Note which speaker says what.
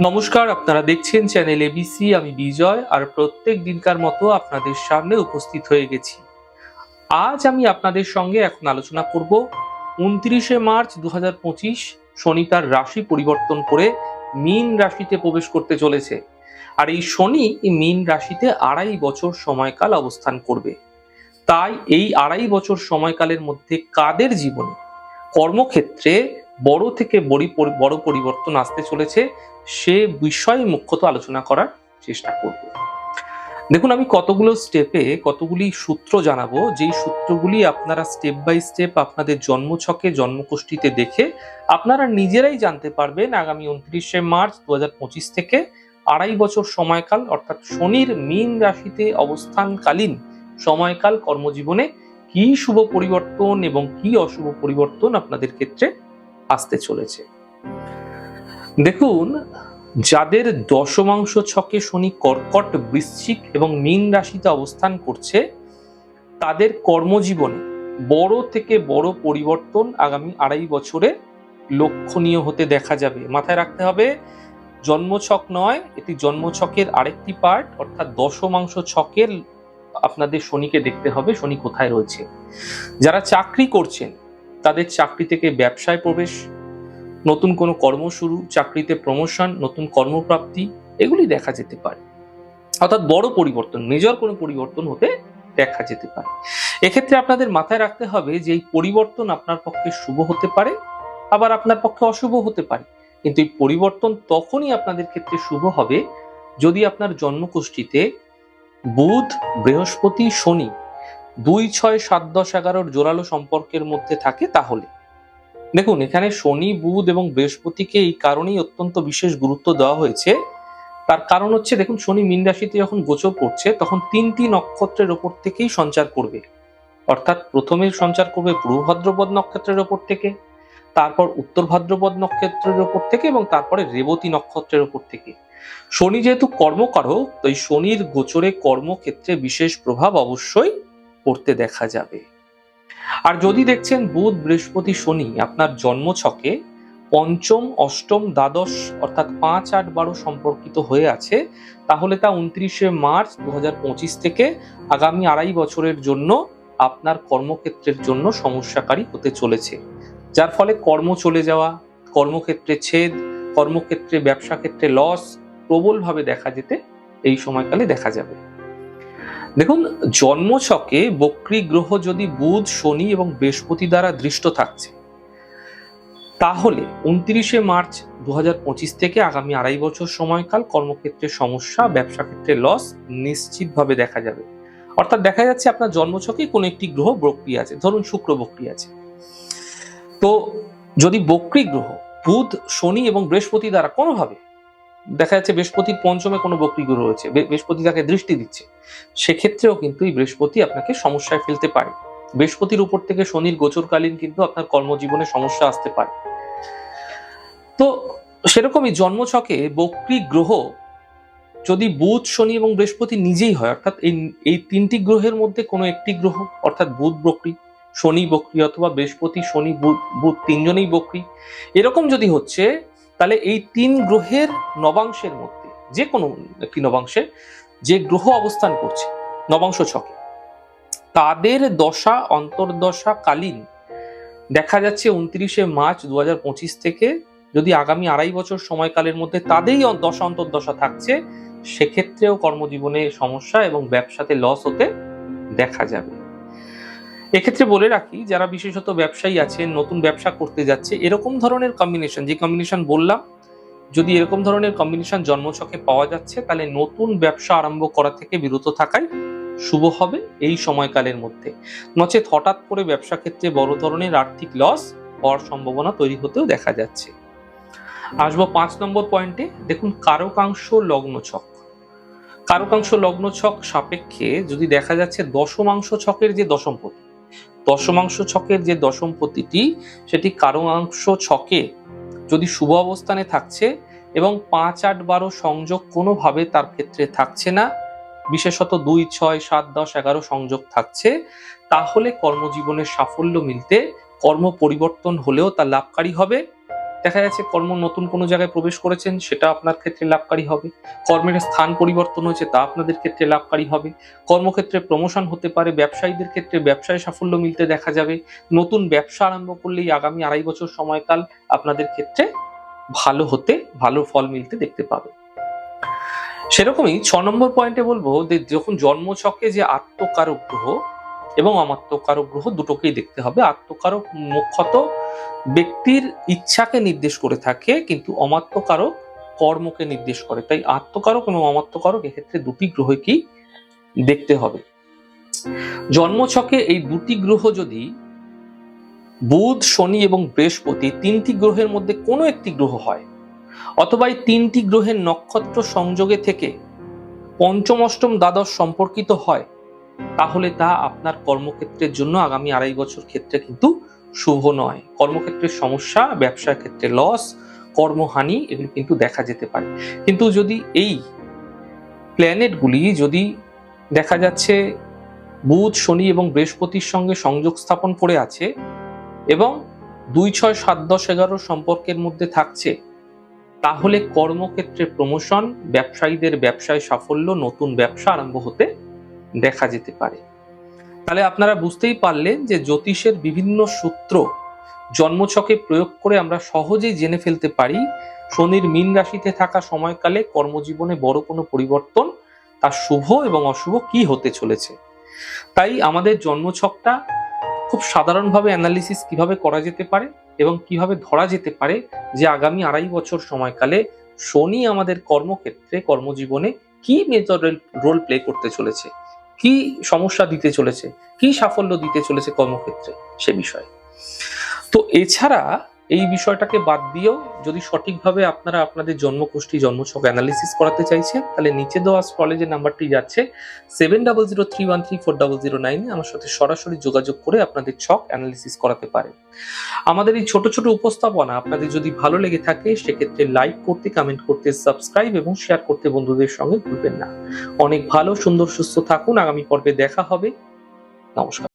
Speaker 1: নমস্কার, আপনারা দেখছেন চ্যানেল এবিসি আমি বিজয়, আর প্রত্যেক দিনকার মতো আপনাদের সামনে উপস্থিত হয়ে গেছি। আজ আমি আপনাদের সঙ্গে এখন আলোচনা করব উনত্রিশে মার্চ দু শনি তার রাশি পরিবর্তন করে মীন রাশিতে প্রবেশ করতে চলেছে। আর এই শনি মীন রাশিতে আড়াই বছর সময়কাল অবস্থান করবে। তাই এই আড়াই বছর সময়কালের মধ্যে কাদের জীবনে? কর্মক্ষেত্রে বড় থেকে বড়ি বড় পরিবর্তন আসতে চলেছে, সে বিষয়ে মুখ্যত আলোচনা করার চেষ্টা করব। দেখুন, আমি কতগুলো স্টেপে কতগুলি সূত্র জানাব, যেই সূত্রগুলি আপনারা স্টেপ বাই স্টেপ আপনাদের জন্মছকে জন্মকোষ্ঠীতে দেখে আপনারা নিজেরাই জানতে পারবেন আগামী উনত্রিশে মার্চ দু হাজার পঁচিশ থেকে আড়াই বছর সময়কাল, অর্থাৎ শনির মীন রাশিতে অবস্থানকালীন সময়কাল কর্মজীবনে কি শুভ পরিবর্তন এবং কি অশুভ পরিবর্তন আপনাদের ক্ষেত্রে আসতে চলেছে। দেখুন, যাদের দশমাংশ ছকে শনি কর্কট, বৃশ্চিক এবং মীন রাশিতে অবস্থান করছে, তাদের কর্মজীবনে বড় থেকে বড় পরিবর্তন আগামী আড়াই বছরে লক্ষণীয় হতে দেখা যাবে। মাথায় রাখতে হবে, জন্মছক নয়, এটি জন্মছকের আরেকটি পার্ট, অর্থাৎ দশমাংশ ছকের আপনাদের শনিকে দেখতে হবে, শনি কোথায় রয়েছে। যারা চাকরি করছেন তাদের চাকরি থেকে ব্যবসায় প্রবেশ, নতুন কোনো কর্ম শুরু, চাকরিতে প্রমোশন নতুন কর্মপ্রাপ্তি, এগুলি দেখা যেতে পারে। অর্থাৎ বড় পরিবর্তন মেজর কোনো পরিবর্তন হতে দেখা যেতে পারে। এক্ষেত্রে আপনাদের মাথায় রাখতে হবে যে এই পরিবর্তন আপনার পক্ষে শুভ হতে পারে, আবার আপনার পক্ষে অশুভ হতে পারে। কিন্তু এই পরিবর্তন তখনই আপনাদের ক্ষেত্রে শুভ হবে যদি আপনার জন্মকুষ্ঠিতে বুধ, বৃহস্পতি, শনি দুই ছয় সাত দশ এগারোর জোরালো সম্পর্কের মধ্যে থাকে তাহলে। দেখুন, এখানে শনি, বুধ এবং বৃহস্পতিকে এই কারণেই অত্যন্ত বিশেষ গুরুত্ব দেওয়া হয়েছে। তার কারণ হচ্ছে, দেখুন, শনি মীন রাশিতে যখন গোচর করছে, তখন তিনটি নক্ষত্রের ওপর থেকেই সঞ্চার করবে। অর্থাৎ প্রথমে সঞ্চার করবে পূর্ব ভাদ্রপদ নক্ষত্রের ওপর থেকে, তারপর উত্তর ভাদ্রপদ নক্ষত্রের ওপর থেকে এবং তারপরে রেবতী নক্ষত্রের ওপর থেকে। শনি যেহেতু কর্মকারক তো এই শনির গোচরে কর্মক্ষেত্রে বিশেষ প্রভাব অবশ্যই পড়তে দেখা যাবে। আর যদি দেখছেন বুধ, বৃহস্পতি, শনি আপনার জন্মছকে পঞ্চম, অষ্টম, দ্বাদশ অর্থাৎ পাঁচ, আট, বারো সম্পর্কিত হয়ে আছে, তাহলে তা উনত্রিশে মার্চ দু হাজার পঁচিশ থেকে আগামী আড়াই বছরের জন্য আপনার কর্মক্ষেত্রের জন্য সমস্যাকারী হতে চলেছে। যার ফলে কর্ম চলে যাওয়া, কর্মক্ষেত্রে ছেদ, কর্মক্ষেত্রে ব্যবসা ক্ষেত্রে লস প্রবলভাবে দেখা যেতে এই সময়কালে দেখা যাবে। দেখুন, জন্মছকে বক্রী গ্রহ যদি বুধ, শনি এবং বৃহস্পতি দ্বারা দৃষ্ট থাকছে, তাহলে উনত্রিশে মার্চ দু হাজার পঁচিশ থেকে আগামী আড়াই বছর সময়কাল কর্মক্ষেত্রে সমস্যা, ব্যবসা ক্ষেত্রে লস নিশ্চিতভাবে দেখা যাবে। অর্থাৎ দেখা যাচ্ছে আপনার জন্মছকে কোনো একটি গ্রহ বক্রী আছে, ধরুন শুক্র বক্রী আছে। তো যদি বক্রী গ্রহ বুধ, শনি এবং বৃহস্পতি দ্বারা কোনোভাবে দেখা যাচ্ছে বৃহস্পতির পঞ্চমে কোনো বক্রী রয়েছে বৃহস্পতি তাকে দৃষ্টি দিচ্ছে। সেক্ষেত্রেও কিন্তু এই বৃহস্পতি আপনাকে সমস্যায় ফেলতে পারে। বৃহস্পতির উপর থেকে শনির গোচরকালীন কিন্তু আপনার কর্মজীবনে সমস্যা আসতে পারে। তো সেরকমই জন্মছকে বক্রী গ্রহ যদি বুধ, শনি এবং বৃহস্পতি নিজেই হয়, অর্থাৎ এই এই তিনটি গ্রহের মধ্যে কোনো একটি গ্রহ, অর্থাৎ বুধ বক্রী, শনি বক্রী অথবা বৃহস্পতি, শনি, বুধ বুধ তিনজনেই বক্রী, এরকম যদি হচ্ছে তাহলে এই তিন গ্রহের নবাংশের মধ্যে, যে কোনো একটি নবাংশে যে গ্রহ অবস্থান করছে, নবাংশ ছকে, তাদের দশা, অন্তর্দশা কালীন দেখা যাচ্ছে উনত্রিশে মার্চ দু হাজার পঁচিশ থেকে, যদি আগামী আড়াই বছর সময়কালের মধ্যে তাদেরই দশা, অন্তর্দশা থাকছে, সেক্ষেত্রেও কর্মজীবনে সমস্যা এবং ব্যবসাতে লস হতে দেখা যাবে। এক্ষেত্রে বলে রাখি, যারা বিশেষত ব্যবসায়ী আছেন নতুন ব্যবসা করতে যাচ্ছে, এরকম ধরনের কম্বিনেশন যে কম্বিনেশন বললাম, যদি এরকম ধরনের কম্বিনেশন জন্মছকে পাওয়া যাচ্ছে, তাহলে নতুন ব্যবসা আরম্ভ করা থেকে বিরত থাকাই শুভ হবে এই সময়কালের মধ্যে। নচেত হঠাৎ করে ব্যবসা ক্ষেত্রে বড় ধরনের আর্থিক লস হওয়ার সম্ভাবনা তৈরি হতেও দেখা যাচ্ছে। আসব পাঁচ নম্বর পয়েন্টে দেখুন কারকাংশ লগ্ন ছক কারকাংশ লগ্ন ছক সাপেক্ষে যদি দেখা যাচ্ছে দশমাংশ ছকের যে দশমপতি দশমাংশ ছকের যে দশম প্রতিটি, সেটি কারণাংশ ছকে যদি শুভ অবস্থানে থাকছে এবং পাঁচ, আট, বারো সংযোগ কোনোভাবে তার ক্ষেত্রে থাকছে না, বিশেষত দুই, ছয়, সাত, দশ, এগারো সংযোগ থাকছে, তাহলে কর্মজীবনের সাফল্য মিলতে কর্ম পরিবর্তন হলেও তা লাভকারী হবে। দেখা যাচ্ছে কর্ম নতুন কোনো জায়গায় প্রবেশ করেছেন, সেটা আপনার ক্ষেত্রে লাভকারী হবে। কর্মের স্থান পরিবর্তন হয়েছে, তা আপনাদের ক্ষেত্রে লাভকারী হবে। কর্মক্ষেত্রে প্রমোশন হতে পারে, ব্যবসায়ীদের ক্ষেত্রে ব্যবসায় সাফল্য মিলতে দেখা যাবে। নতুন ব্যবসা আরম্ভ করলেই আগামী আড়াই বছর সময়কাল আপনাদের ক্ষেত্রে ভালো হতে, ভালো ফল মিলতে দেখতে পাবে। সেরকমই ছ নম্বর পয়েন্টে বলব যে, যখন জন্মছকে যে আত্মকারক গ্রহ এবং অমাত্মকারক গ্রহ দুটোকেই দেখতে হবে। আত্মকারক মুখ্যত ব্যক্তির ইচ্ছাকে নির্দেশ করে থাকে, কিন্তু অমাত্মকারক কর্মকে নির্দেশ করে। তাই আত্মকারক এবং অমাত্মকারক এক্ষেত্রে দুটি গ্রহকেই দেখতে হবে। জন্মছকে এই দুটি গ্রহ যদি বুধ, শনি এবং বৃহস্পতি তিনটি গ্রহের মধ্যে কোনো একটি গ্রহ হয়, অথবা এই তিনটি গ্রহের নক্ষত্র সংযোগে থেকে পঞ্চম, অষ্টম, দ্বাদশ সম্পর্কিত হয় তাহলে তা আপনার কর্মক্ষেত্রের জন্য আগামী আড়াই বছর ক্ষেত্রে কিন্তু শুভ নয়। কর্মক্ষেত্রের সমস্যা, ব্যবসার ক্ষেত্রে লস কর্মহানি এগুলো কিন্তু দেখা যেতে পারে। কিন্তু যদি এই প্ল্যানেটগুলি যদি দেখা যাচ্ছে বুধ, শনি এবং বৃহস্পতির সঙ্গে সংযোগ স্থাপন করে আছে এবং দুই, ছয়, সাত, দশ, এগারো সম্পর্কের মধ্যে থাকছে, তাহলে কর্মক্ষেত্রে প্রমোশন ব্যবসায়ীদের ব্যবসায় সাফল্য, নতুন ব্যবসা আরম্ভ হতে দেখা যেতে পারে। তাহলে আপনারা বুঝতেই পারলেন যে জ্যোতিষের বিভিন্ন সূত্র জন্মছকে প্রয়োগ করে আমরা সহজেই জেনে ফেলতে পারি, শনির মীন রাশিতে থাকা সময়কালে কর্মজীবনে বড় কোনো পরিবর্তন, তার শুভ এবং অশুভ কি হতে চলেছে। তাই আমাদের জন্মছকটা খুব সাধারণভাবে অ্যানালিসিস কীভাবে করা যেতে পারে এবং কীভাবে ধরা যেতে পারে যে আগামী আড়াই বছর সময়কালে শনি আমাদের কর্মক্ষেত্রে, কর্মজীবনে কি মেজর রোল প্লে করতে চলেছে। কি সমস্যা দিতে চলেছে কি সাফল্য দিতে চলেছে কর্মক্ষেত্রে সে বিষয়ে। তো এছাড়া এই বিষয়টাকে বাদ দিয়েও যদি সঠিকভাবে আপনারা আপনাদের জন্মকুষ্ঠী জন্মছক অ্যানালিসিস করাতে চাইছেন, তাহলে নিচে দেওয়া স্ক্রলে যে নাম্বারটি যাচ্ছে seven double zero three one three four double zero নাইনে আমার সাথে সরাসরি যোগাযোগ করে আপনাদের ছক অ্যানালিসিস করাতে পারেন। আমাদের এই ছোট ছোট উপস্থাপনা আপনাদের যদি ভালো লেগে থাকে, সেক্ষেত্রে লাইক করতে কমেন্ট করতে সাবস্ক্রাইব এবং শেয়ার করতে বন্ধুদের সঙ্গে ভুলবেন না। অনেক ভালো, সুন্দর, সুস্থ থাকুন। আগামী পর্বে দেখা হবে। নমস্কার।